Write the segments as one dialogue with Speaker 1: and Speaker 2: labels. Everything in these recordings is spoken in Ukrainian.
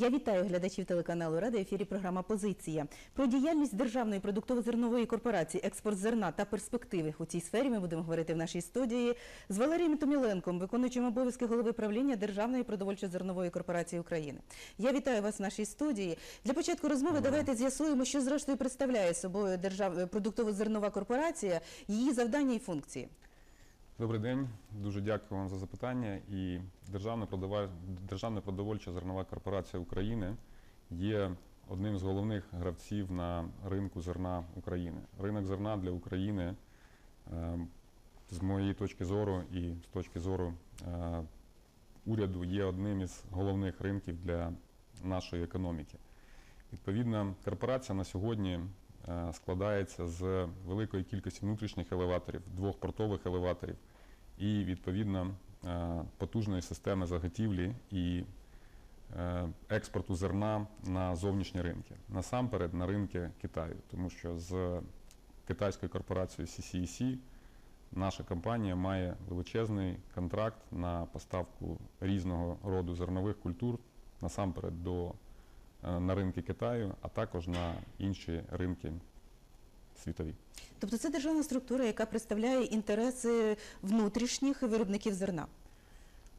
Speaker 1: Я вітаю глядачів телеканалу Рада. Ефірі програма Позиція про діяльність державної продуктово-зернової корпорації експорт зерна та перспективи у цій сфері. Ми будемо говорити в нашій студії з Валерієм Томіленком, виконуючим обов'язки голови правління Державної продовольчо-зернової корпорації України. Я вітаю вас в нашій студії. Для початку розмови давайте з'ясуємо, що зрештою представляє собою держав... продуктово-зернова корпорація, її завдання і функції.
Speaker 2: Добрий день, дуже дякую вам за запитання. І Державна продова- Державна продовольча зернова корпорація України є одним з головних гравців на ринку зерна України. Ринок зерна для України, е, з моєї точки зору і з точки зору е, уряду, є одним із головних ринків для нашої економіки. Відповідно, корпорація на сьогодні е, складається з великої кількості внутрішніх елеваторів, двох портових елеваторів і відповідно е, потужної системи заготівлі і е, експорту зерна на зовнішні ринки. Насамперед на ринки Китаю, тому що з китайською корпорацією CCEC наша компанія має величезний контракт на поставку різного роду зернових культур насамперед до, е, на ринки Китаю, а також на інші ринки світові.
Speaker 1: Тобто це державна структура, яка представляє інтереси внутрішніх виробників зерна.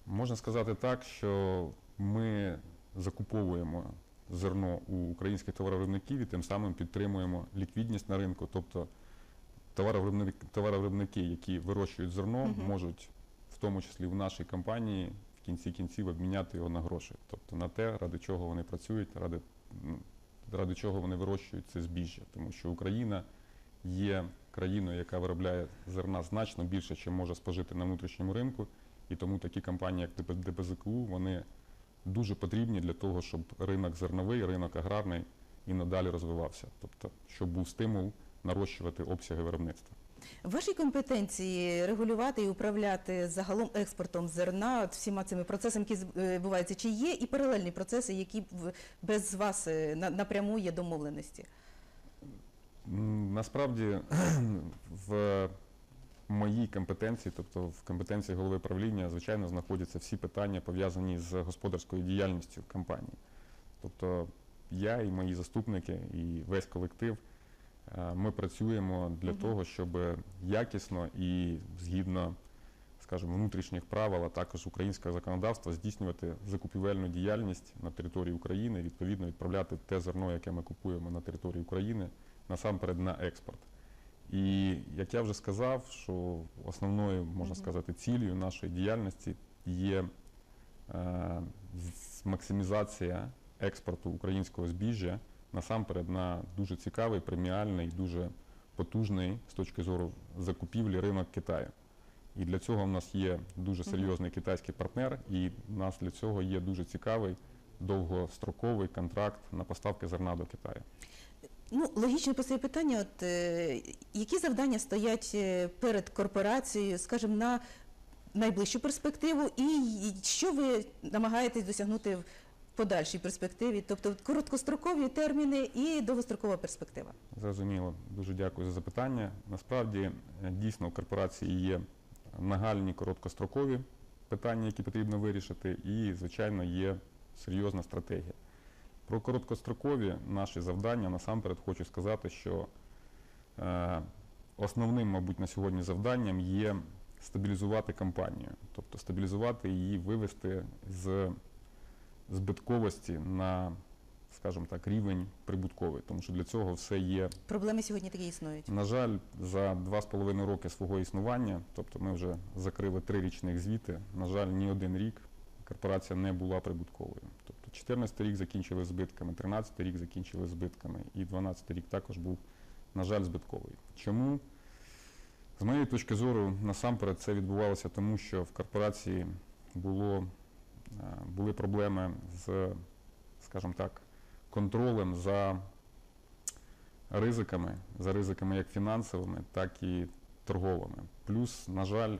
Speaker 2: Можна сказати так, що ми закуповуємо зерно у українських товаровиробників і тим самим підтримуємо ліквідність на ринку. Тобто товаровиробники, товаровиробники які вирощують зерно,
Speaker 1: Мгм.
Speaker 2: можуть в тому числі в нашій компанії в кінці кінців обміняти його на гроші, тобто на те, ради чого вони працюють, ради, ради чого вони вирощують це збіжжя. Тому що Україна є країною, яка виробляє зерна значно більше, чим може спожити на внутрішньому ринку. І тому такі компанії, як ДП- ДПЗКУ, вони дуже потрібні для того, щоб ринок зерновий, ринок аграрний і надалі розвивався. Тобто, щоб був стимул нарощувати обсяги виробництва.
Speaker 1: Вашій компетенції регулювати і управляти загалом експортом зерна, всіма цими процесами, які з- е, відбуваються, чи є і паралельні процеси, які без вас е, напряму є домовленості?
Speaker 2: Насправді в моїй компетенції, тобто в компетенції голови правління, звичайно, знаходяться всі питання пов'язані з господарською діяльністю компанії. Тобто я і мої заступники, і весь колектив. е, Ми працюємо для того, щоб якісно і згідно, скажімо, внутрішніх правил, а також українського законодавства здійснювати закупівельну діяльність на території України, відповідно відправляти те зерно, яке ми купуємо на території України, насамперед на експорт. І як я вже сказав, що основною, можна сказати, цілею нашої діяльності є е, максимізація експорту українського збіжжя насамперед на дуже цікавий, преміальний, дуже потужний з точки зору закупівлі ринок Китаю. І для цього в нас є дуже серйозний китайський партнер, і в нас для цього є дуже цікавий довгостроковий контракт на поставки зерна до Китаю.
Speaker 1: Ну, логічно постає питання: от е, які завдання стоять е, перед корпорацією, скажімо, на найближчу перспективу, і що ви намагаєтесь досягнути в подальшій перспективі, тобто короткострокові терміни і довгострокова перспектива?
Speaker 2: Зрозуміло, дуже дякую за запитання. Насправді, е, дійсно, у корпорації є нагальні короткострокові питання, які потрібно вирішити, і, звичайно, є серйозна стратегія. Про короткострокові наші завдання насамперед хочу сказати, що е, основним, мабуть, на сьогодні завданням є стабілізувати компанію, тобто стабілізувати її, вивести з збитковості на, скажімо так, рівень прибутковий, тому що для цього все є
Speaker 1: Проблеми сьогодні такі існують.
Speaker 2: на жаль, за два з половиною роки свого існування, тобто ми вже закрили три річних звіти. На жаль, ні один рік корпорація не була прибутковою. Тобто 14 рік закінчили збитками, 13 рік закінчили збитками, і 12 рік також був, на жаль, збитковий. Чому? З моєї точки зору, насамперед, це відбувалося тому, що в корпорації було, е, були проблеми з, скажімо так, контролем за ризиками, за ризиками як фінансовими, так і торговими. Плюс, на жаль,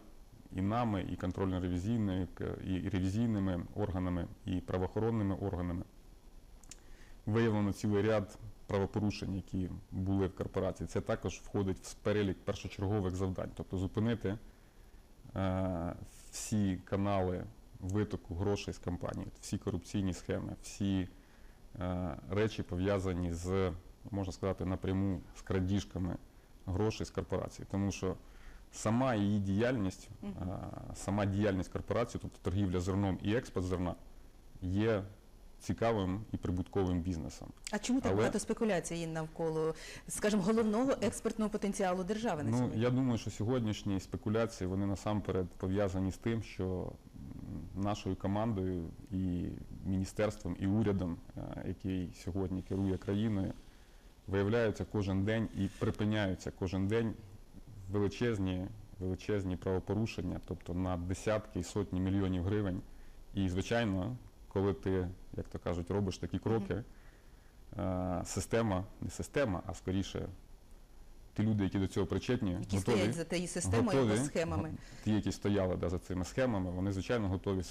Speaker 2: і нами, і контрольно-ревізійними, і ревізійними органами, і правоохоронними органами виявлено цілий ряд правопорушень, які були в корпорації. Це також входить в перелік першочергових завдань, тобто зупинити е, всі канали витоку грошей з компанії, всі корупційні схеми, всі е, речі пов'язані з, можна сказати, напряму з крадіжками грошей з корпорації. Тому що сама її діяльність, е, сама діяльність корпорації, тобто торгівля зерном і експорт зерна, є цікавим і прибутковим бізнесом.
Speaker 1: А чому так
Speaker 2: Але-
Speaker 1: багато спекуляцій навколо, скажімо, головного експортного потенціалу держави на
Speaker 2: Ну,
Speaker 1: сьогодні?
Speaker 2: я думаю, що сьогоднішні спекуляції вони насамперед пов'язані з тим, що нашою командою і міністерством, і урядом, е, який сьогодні керує країною, виявляються кожен день і припиняються кожен день величезні, величезні правопорушення, тобто на десятки і сотні мільйонів гривень. І, звичайно, коли ти, як то кажуть, робиш такі кроки, е, система, не система, а скоріше ті люди, які до цього причетні,
Speaker 1: Які
Speaker 2: готові,
Speaker 1: стоять за тією системою або
Speaker 2: готові,
Speaker 1: схемами?
Speaker 2: ті, які стояли да, за цими схемами, вони, звичайно, готові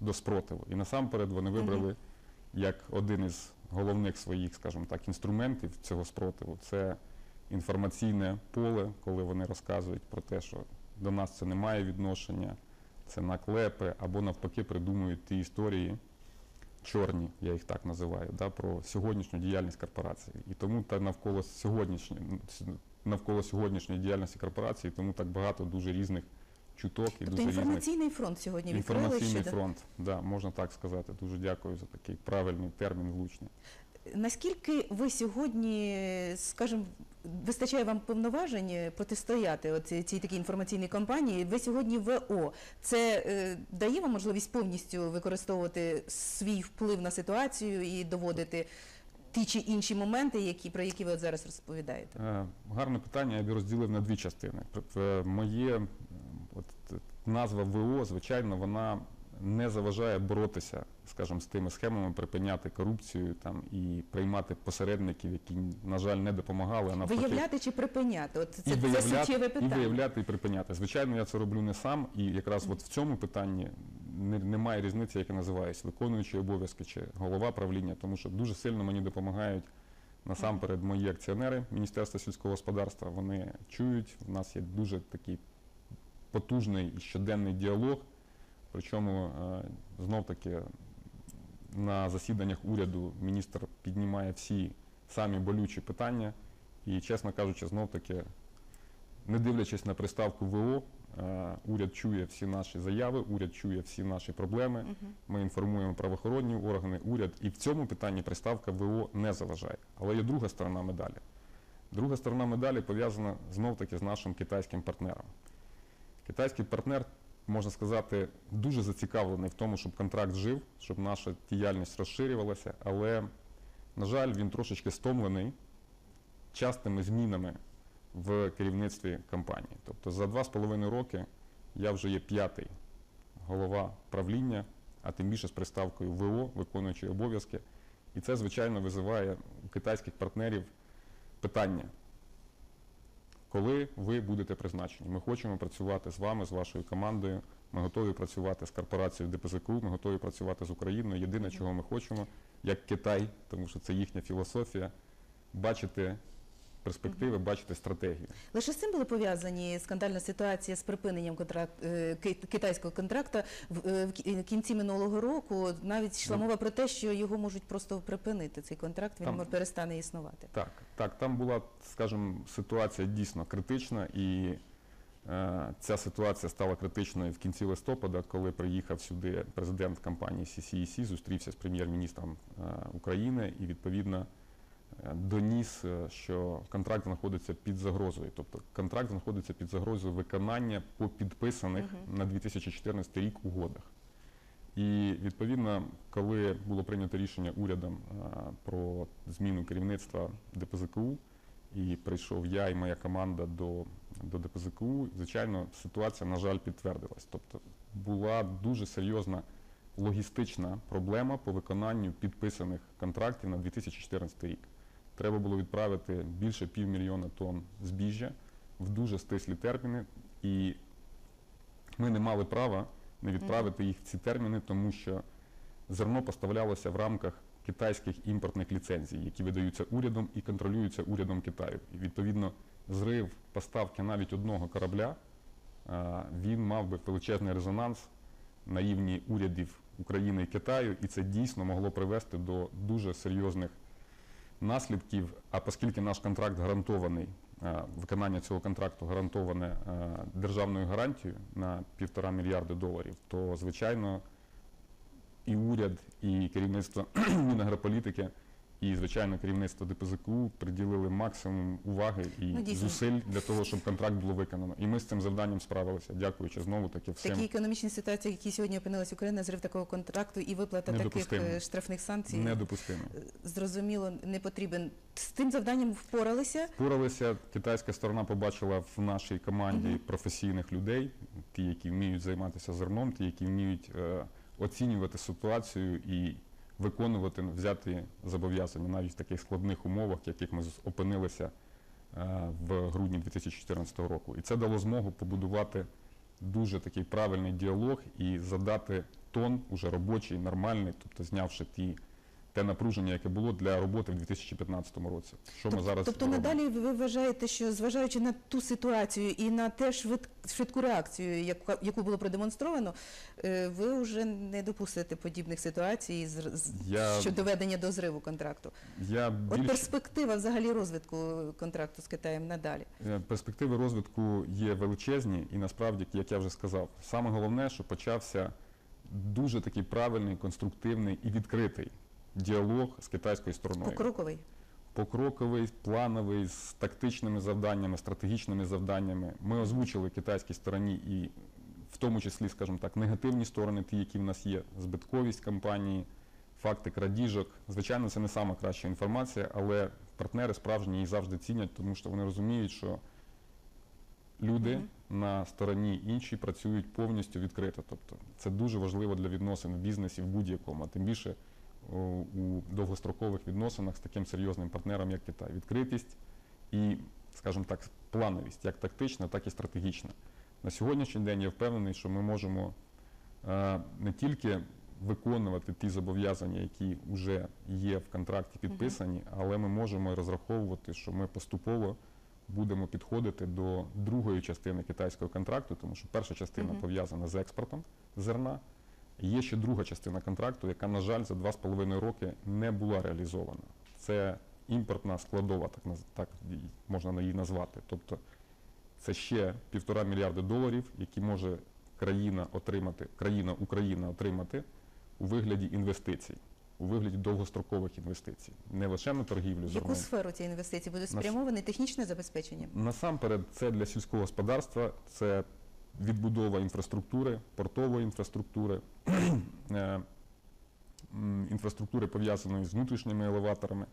Speaker 2: до спротиву. І насамперед вони вибрали як один із головних своїх, скажімо так, інструментів цього спротиву це інформаційне поле, коли вони розказують про те, що до нас це не має відношення, це наклепи, або навпаки придумують ті історії чорні, я їх так називаю, да, про сьогоднішню діяльність корпорації. І тому та навколо сьогоднішньої навколо сьогоднішньої діяльності корпорації, тому так багато дуже різних чуток і
Speaker 1: Тобто
Speaker 2: дуже різних
Speaker 1: інформаційний фронт сьогодні відкрили
Speaker 2: інформаційний
Speaker 1: щодо
Speaker 2: фронт. Да, можна так сказати. Дуже дякую за такий правильний термін влучний.
Speaker 1: Наскільки ви сьогодні, скажімо, вистачає вам повноважень протистояти от цій такій інформаційній кампанії? Ви сьогодні ВО. Це е, дає вам можливість повністю використовувати свій вплив на ситуацію і доводити ті чи інші моменти, про які ви зараз розповідаєте?
Speaker 2: Е, Гарне питання, я б розділив на дві частини. Е, Моє е, назва ВО, звичайно, вона не заважає боротися, скажімо, з тими схемами, припиняти корупцію там і приймати посередників, які, на жаль, не допомагали, а навпаки.
Speaker 1: Виявляти чи припиняти? От це,
Speaker 2: і
Speaker 1: це суттєве
Speaker 2: і виявляти і припиняти. Звичайно, я це роблю не сам, і якраз от в цьому питанні не, немає різниці, як я називаюсь, виконуючий обов'язки чи голова правління, тому що дуже сильно мені допомагають насамперед мої акціонери Міністерства сільського господарства. Вони чують, в нас є дуже такий потужний і щоденний діалог. Причому е, знов таки на засіданнях уряду міністр піднімає всі самі болючі питання. І, чесно кажучи, знов таки, не дивлячись на приставку ВО, е, уряд чує всі наші заяви, уряд чує всі наші проблеми. Ми інформуємо правоохоронні органи, уряд, і в цьому питанні приставка ВО не заважає. Але є друга сторона медалі. Друга сторона медалі пов'язана знов таки з нашим китайським партнером. Китайський партнер, можна сказати, дуже зацікавлений в тому, щоб контракт жив, щоб наша діяльність розширювалася, але, на жаль, він трошечки стомлений частими змінами в керівництві компанії. Тобто за два з половиною роки я вже є п'ятий голова правління, а тим більше з приставкою ВО, виконуючий обов'язки. І це, звичайно, визиває у китайських партнерів питання. Коли ви будете призначені? Ми хочемо працювати з вами, з вашою командою. Ми готові працювати з корпорацією ДПЗКУ, ми готові працювати з Україною. Єдине, чого ми хочемо, як Китай, тому що це їхня філософія, бачити перспективи, бачити стратегію.
Speaker 1: Лише з цим були пов'язані скандальна ситуація з припиненням контракт, е, китайського контракту в, е, в кі- кінці минулого року. Навіть йшла
Speaker 2: Ну.
Speaker 1: мова про те, що його можуть просто припинити цей контракт, він
Speaker 2: Там-
Speaker 1: перестане існувати.
Speaker 2: Так, так, там була, скажімо, ситуація дійсно критична, і е, ця ситуація стала критичною в кінці листопада, коли приїхав сюди президент компанії CCEC, зустрівся з прем'єр-міністром України і відповідно доніс, е, що контракт знаходиться під загрозою. Тобто контракт знаходиться під загрозою виконання по підписаних на 2014 рік угодах. І відповідно, коли було прийнято рішення урядом е, про зміну керівництва ДПЗКУ, і прийшов я і моя команда до, до ДПЗКУ, звичайно, ситуація, на жаль, підтвердилась. Тобто була дуже серйозна логістична проблема по виконанню підписаних контрактів на 2014 рік. Треба було відправити більше півмільйона тонн збіжжя в дуже стислі терміни, і ми не мали права не відправити їх в ці терміни, тому що зерно поставлялося в рамках китайських імпортних ліцензій, які видаються урядом і контролюються урядом Китаю. І відповідно зрив поставки навіть одного корабля, він мав би величезний резонанс на рівні урядів України і Китаю, і це дійсно могло привести до дуже серйозних наслідків. А оскільки наш контракт гарантований, е, виконання цього контракту гарантоване е, державною гарантією на півтора мільярди доларів, то звичайно і уряд, і керівництво Мінагрополітики, і звичайно керівництво ДПЗКУ приділили максимум уваги і
Speaker 1: Ну,
Speaker 2: зусиль для того, щоб контракт було виконано. І ми з цим завданням справилися, дякуючи знову таки всім.
Speaker 1: такій економічній ситуації, в якій сьогодні опинилась Україна, зрив такого контракту і виплата таких е, штрафних санкцій
Speaker 2: Недопустимо.
Speaker 1: е, зрозуміло не потрібен. З тим завданням впоралися.
Speaker 2: Впоралися, китайська сторона побачила в нашій команді
Speaker 1: Мгм.
Speaker 2: професійних людей, ті, які вміють займатися зерном, ті, які вміють е, оцінювати ситуацію і виконувати взяти зобов'язання навіть в таких складних умовах, яких ми опинилися е, в грудні 2014 року. І це дало змогу побудувати дуже такий правильний діалог і задати тон уже робочий, нормальний, тобто знявши ті. Те напруження, яке було для роботи в 2015 році. Що ми зараз
Speaker 1: тобто
Speaker 2: робимо?
Speaker 1: надалі ви вважаєте, що зважаючи на ту ситуацію і на те швид, швидку реакцію, яка, яку було продемонстровано, е, ви вже не допустите подібних ситуацій з,
Speaker 2: Я-
Speaker 1: щодо доведення до зриву контракту.
Speaker 2: Я
Speaker 1: От перспектива взагалі розвитку контракту з Китаєм надалі.
Speaker 2: е, перспективи розвитку є величезні, і насправді, як я вже сказав, саме головне, що почався дуже такий правильний, конструктивний і відкритий діалог з китайською стороною.
Speaker 1: Покроковий.
Speaker 2: Покроковий, плановий, з тактичними завданнями, стратегічними завданнями. Ми озвучили китайській стороні і в тому числі, скажімо так, негативні сторони, ті, які в нас є, збитковість компанії, факти крадіжок. Звичайно, це не сама краща інформація, але партнери справжні її завжди цінять, тому що вони розуміють, що люди
Speaker 1: Мгм.
Speaker 2: на стороні іншій працюють повністю відкрито. Тобто це дуже важливо для відносин в бізнесі в будь-якому, а тим більше у довгострокових відносинах з таким серйозним партнером, як Китай. Відкритість і, скажімо так, плановість, як тактична, так і стратегічна. На сьогоднішній день я впевнений, що ми можемо е, не тільки виконувати ті зобов'язання, які вже є в контракті підписані, але ми можемо розраховувати, що ми поступово будемо підходити до другої частини китайського контракту, тому що перша частина пов'язана з експортом зерна. Є ще друга частина контракту, яка, на жаль, за два з половиною роки не була реалізована. Це імпортна складова, так, так можна її назвати. Тобто це ще півтора мільярди доларів, які може країна отримати, країна Україна отримати у вигляді інвестицій, у вигляді довгострокових інвестицій, не лише на торгівлю
Speaker 1: яку сферу ці інвестиції будуть спрямовані? Технічне забезпечення?
Speaker 2: Насамперед, це для сільського господарства, це відбудова інфраструктури, портової інфраструктури, е, інфраструктури пов'язаної з внутрішніми елеваторами,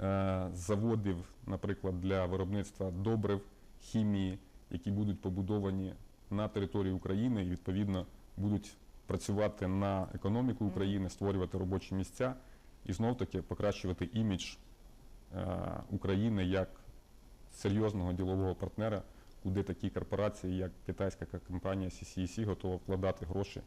Speaker 2: е, заводів, наприклад, для виробництва добрив, хімії, які будуть побудовані на території України і відповідно будуть працювати на економіку України, створювати робочі місця і знов таки покращувати імідж е, України як серйозного ділового партнера, куди такі корпорації, як китайська компанія CCEC, готова вкладати гроші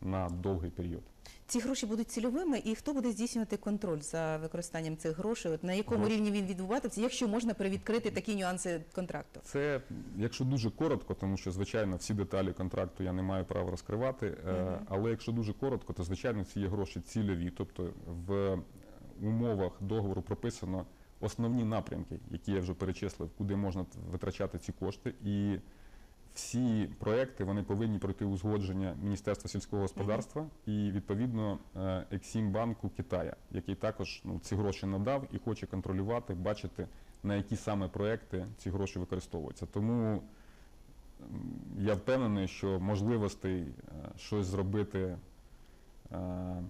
Speaker 2: на довгий період.
Speaker 1: Ці гроші будуть цільовими, і хто буде здійснювати контроль за використанням цих грошей? От на якому
Speaker 2: Гроші.
Speaker 1: рівні він відбуватиметься, якщо можна привідкрити такі нюанси контракту?
Speaker 2: Це, якщо дуже коротко, тому що, звичайно, всі деталі контракту я не маю права розкривати, е, але якщо дуже коротко, то звичайно ці є гроші цільові, тобто в умовах договору прописано основні напрямки, які я вже перечислив, куди можна витрачати ці кошти. І всі проекти вони повинні пройти узгодження Міністерства сільського господарства і відповідно е, Ексімбанку Китая, який також ну, ці гроші надав і хоче контролювати, бачити на які саме проекти ці гроші використовуються. Тому я впевнений, що можливостей е, щось зробити е,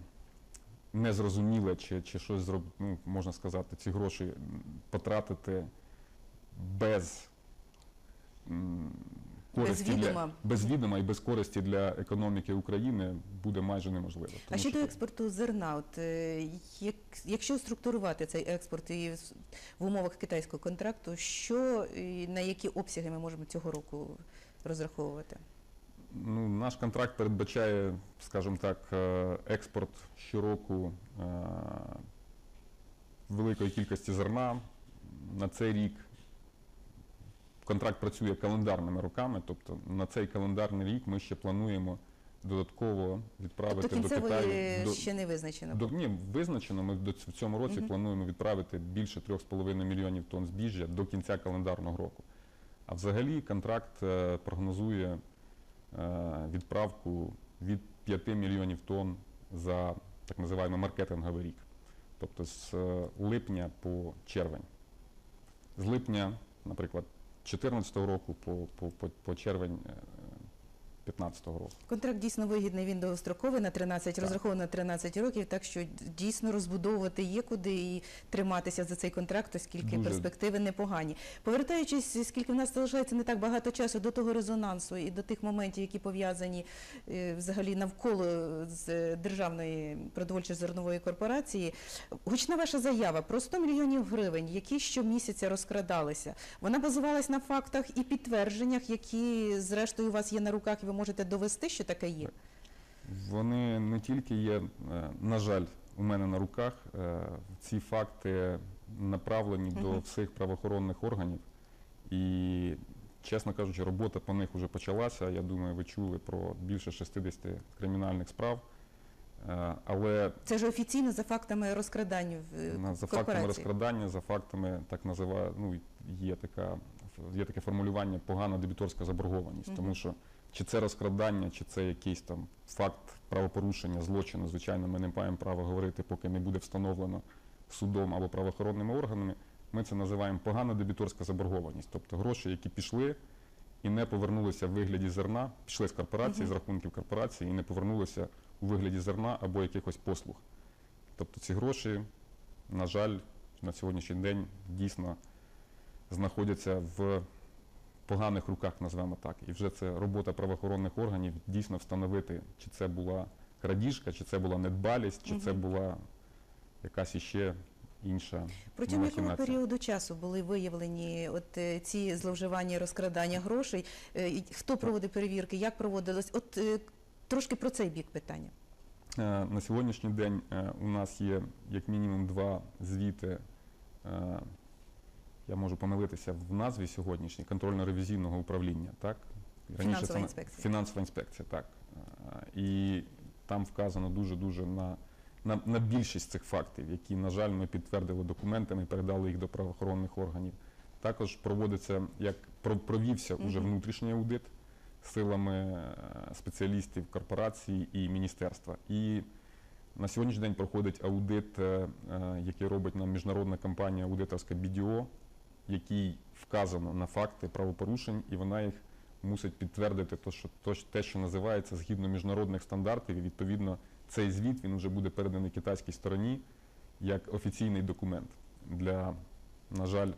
Speaker 2: незрозуміле, чи, чи щось зроб, ну, можна сказати, ці гроші потратити без. м, Користі
Speaker 1: Без
Speaker 2: для,
Speaker 1: відома.
Speaker 2: без відома і без користі для економіки України буде майже неможливо.
Speaker 1: А
Speaker 2: Тому
Speaker 1: щодо
Speaker 2: що-
Speaker 1: експорту зерна, от е, як, якщо структурувати цей експорт і в- в умовах китайського контракту, що і на які обсяги ми можемо цього року розраховувати?
Speaker 2: Ну, наш контракт передбачає, скажімо так, е, експорт щороку е, великої кількості зерна. На цей рік контракт працює календарними роками, тобто на цей календарний рік ми ще плануємо додатково відправити
Speaker 1: Тобто
Speaker 2: до Китаю. До,
Speaker 1: ще не визначено.
Speaker 2: до, ні, визначено. Ми до в цьому році
Speaker 1: Мгм.
Speaker 2: плануємо відправити більше 3,5 мільйонів тонн збіжжя до кінця календарного року. А взагалі контракт е, прогнозує відправку від 5 мільйонів тонн за так називаємо маркетинговий рік. Тобто з е, липня по червень. З липня, наприклад, 2014 року по, по, по, по червень 2015 року.
Speaker 1: Контракт дійсно вигідний, він довгостроковий на 13,
Speaker 2: Так.
Speaker 1: розрахований на 13 років, так що дійсно розбудовувати є куди і триматися за цей контракт, оскільки
Speaker 2: Дуже.
Speaker 1: перспективи непогані. Повертаючись, скільки в нас залишається не так багато часу до того резонансу і до тих моментів, які пов'язані е, взагалі навколо з державної продовольчо-зернової корпорації, гучна ваша заява про 100 мільйонів гривень, які щомісяця розкрадалися, вона базувалась на фактах і підтвердженнях, які зрештою у вас є на руках, і ви можете довести, що таке є.
Speaker 2: Вони не тільки є, е, на жаль, у мене на руках. е, Ці факти направлені до всіх правоохоронних органів. І, чесно кажучи, робота по них вже почалася. Я думаю, ви чули про більше 60 кримінальних справ. Е, Але
Speaker 1: Це ж офіційно за фактами розкрадання в
Speaker 2: за фактами розкрадання, за фактами так називаю, ну є така є таке формулювання погана дебіторська заборгованість,
Speaker 1: Мгм.
Speaker 2: тому що чи це розкрадання, чи це якийсь там факт правопорушення, злочину, звичайно, ми не маємо права говорити, поки не буде встановлено судом або правоохоронними органами. Ми це називаємо погана дебіторська заборгованість, тобто гроші, які пішли і не повернулися в вигляді зерна, пішли з корпорації,
Speaker 1: Мгм.
Speaker 2: з рахунків корпорації і не повернулися у вигляді зерна або якихось послуг. Тобто ці гроші, на жаль, на сьогоднішній день дійсно знаходяться в поганих руках, назвемо так. І вже це робота правоохоронних органів дійсно встановити, чи це була крадіжка, чи це була недбалість, чи це була якась іще інша.
Speaker 1: Протягом якого
Speaker 2: махінація.
Speaker 1: періоду часу були виявлені от е, ці зловживання і розкрадання грошей? Е, і Хто проводив перевірки? Як проводилось? От е, трошки про цей бік питання.
Speaker 2: Е, На сьогоднішній день е, у нас є як мінімум два звіти. е, Я можу помилитися в назві сьогоднішній контрольно-ревізійного управління. Так?
Speaker 1: Фінансова
Speaker 2: це
Speaker 1: інспекція.
Speaker 2: Фінансова інспекція, так. І там вказано дуже-дуже на, на, на більшість цих фактів, які, на жаль, ми підтвердили документами, передали їх до правоохоронних органів. Також проводиться, як про- провівся уже внутрішній аудит силами е, спеціалістів корпорації і міністерства. І на сьогоднішній день проходить аудит, е, е, який робить нам міжнародна компанія аудиторська BDO, який вказано на факти правопорушень, і вона їх мусить підтвердити то, що, то, те, що називається згідно міжнародних стандартів. І відповідно цей звіт він вже буде переданий китайській стороні як офіційний документ для, на жаль,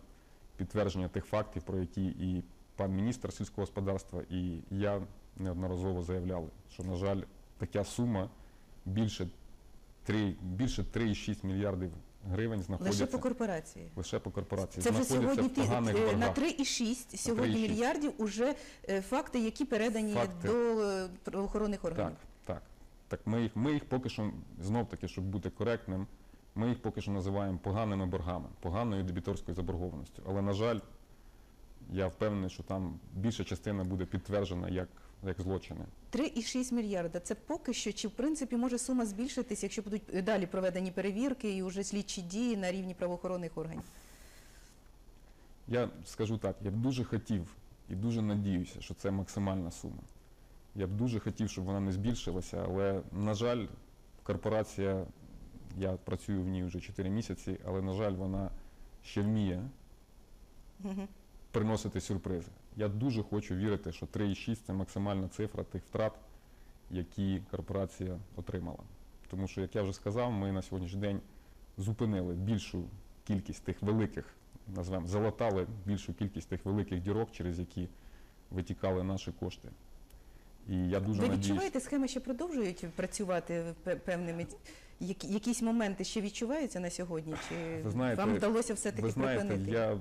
Speaker 2: підтвердження тих фактів, про які і пан міністр сільського господарства, і я неодноразово заявляли, що, на жаль, така сума більше 3, більше 3,6 мільярдів гривень знаходяться
Speaker 1: Лише по корпорації.
Speaker 2: лише по корпорації.
Speaker 1: Це вже сьогодні
Speaker 2: поганих
Speaker 1: е, на 3,6 сьогодні
Speaker 2: 3,6.
Speaker 1: мільярдів уже е, факти, які передані
Speaker 2: Факти.
Speaker 1: до е, правоохоронних органів.
Speaker 2: Так, так. Так ми їх, ми їх поки що, знов таки, щоб бути коректним, ми їх поки що називаємо поганими боргами, поганою дебіторською заборгованістю. Але, на жаль, я впевнений, що там більша частина буде підтверджена як, як злочини.
Speaker 1: 3,6 мільярда. Це поки що, чи в принципі може сума збільшитись, якщо будуть е, далі проведені перевірки і вже слідчі дії на рівні правоохоронних органів?
Speaker 2: Я скажу так, я б дуже хотів і дуже надіюся, що це максимальна сума. Я б дуже хотів, щоб вона не збільшилася, але, на жаль, корпорація, я працюю в ній вже 4 місяці, але, на жаль, вона ще вміє приносити сюрпризи. Я дуже хочу вірити, що 3,6 це максимальна цифра тих втрат, які корпорація отримала. Тому що, як я вже сказав, ми на сьогоднішній день зупинили більшу кількість тих великих, назвемо, залатали більшу кількість тих великих дірок, через які витікали наші кошти. І я дуже
Speaker 1: Ви
Speaker 2: надіюсь.
Speaker 1: відчуваєте, схеми ще продовжують працювати певними які- якісь моменти ще відчуваються на сьогодні? Чи
Speaker 2: знаєте,
Speaker 1: вам вдалося все-таки
Speaker 2: Ви знаєте,
Speaker 1: припинити?
Speaker 2: я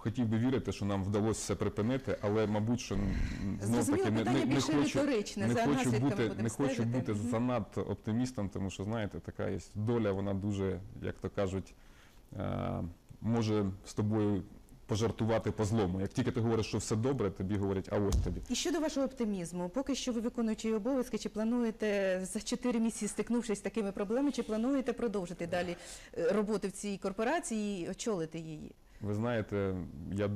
Speaker 2: хотів би вірити, що нам вдалося все припинити, але, мабуть, що знов таки не, не, не хочу. не
Speaker 1: За
Speaker 2: хочу бути, не хочу бути занадто оптимістом, тому що знаєте, така є доля, вона дуже, як то кажуть, е, може з тобою пожартувати по злому. Як тільки ти говориш, що все добре, тобі говорять, а ось тобі.
Speaker 1: І щодо вашого оптимізму, поки що ви виконуючи обов'язки, чи плануєте за 4 місяці стикнувшись з такими проблемами, чи плануєте продовжити далі е, роботу в цій корпорації і очолити її?
Speaker 2: Ви знаєте, я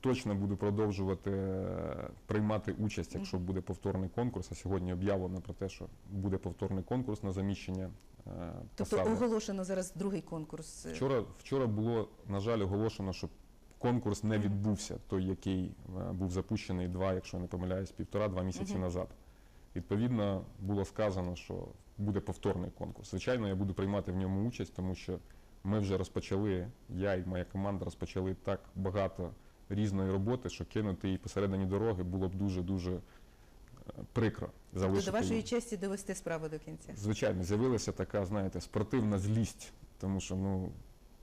Speaker 2: точно буду продовжувати е, приймати участь, якщо буде повторний конкурс. А сьогодні об'явлено про те, що буде повторний конкурс на заміщення е,
Speaker 1: Тобто
Speaker 2: посади.
Speaker 1: оголошено зараз другий конкурс. е,
Speaker 2: Вчора, вчора було, на жаль, оголошено, що конкурс не відбувся, той, який був запущений два, якщо я не помиляюсь, півтора-два місяці
Speaker 1: Мгм.
Speaker 2: назад. Відповідно, було сказано, що буде повторний конкурс. Звичайно, я буду приймати в ньому участь, тому що ми вже розпочали, я і моя команда розпочали так багато різної роботи, що кинути її посередині дороги було б дуже-дуже е, прикро.
Speaker 1: Тобто до вашої
Speaker 2: її.
Speaker 1: честі довести справу до кінця.
Speaker 2: Звичайно, з'явилася така, знаєте, спортивна злість, тому що ну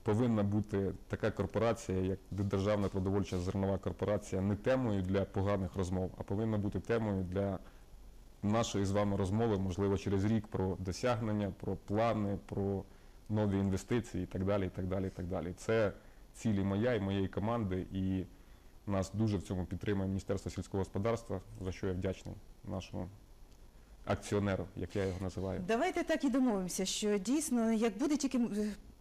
Speaker 2: повинна бути така корпорація, як Державна продовольча зернова корпорація, не темою для поганих розмов, а повинна бути темою для нашої з вами розмови, можливо, через рік про досягнення, про плани, про нові інвестиції і так далі. і так далі, і так далі. Це цілі моя і моєї команди, і нас дуже в цьому підтримує Міністерство сільського господарства, за що я вдячний нашому акціонеру, як я його називаю.
Speaker 1: Давайте так і домовимося, що дійсно, як буде тільки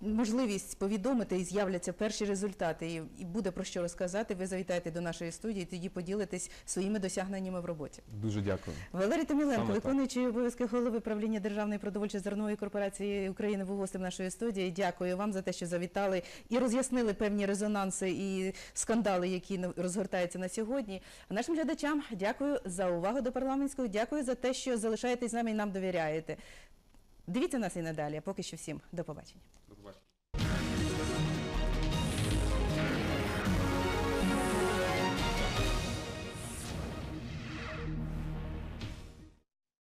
Speaker 1: можливість повідомити і з'являться перші результати, і, буде про що розказати, ви завітаєте до нашої студії, тоді поділитесь своїми досягненнями в роботі.
Speaker 2: Дуже дякую.
Speaker 1: Валерій Томіленко, виконуючий обов'язки голови правління Державної продовольчо-зернової корпорації України, був гостем нашої студії. Дякую вам за те, що завітали і роз'яснили певні резонанси і скандали, які розгортаються на сьогодні. А нашим глядачам дякую за увагу до парламентської. Дякую за те, що залишаєтесь з нами і нам довіряєте. Дивіться нас і надалі. А поки що всім до побачення.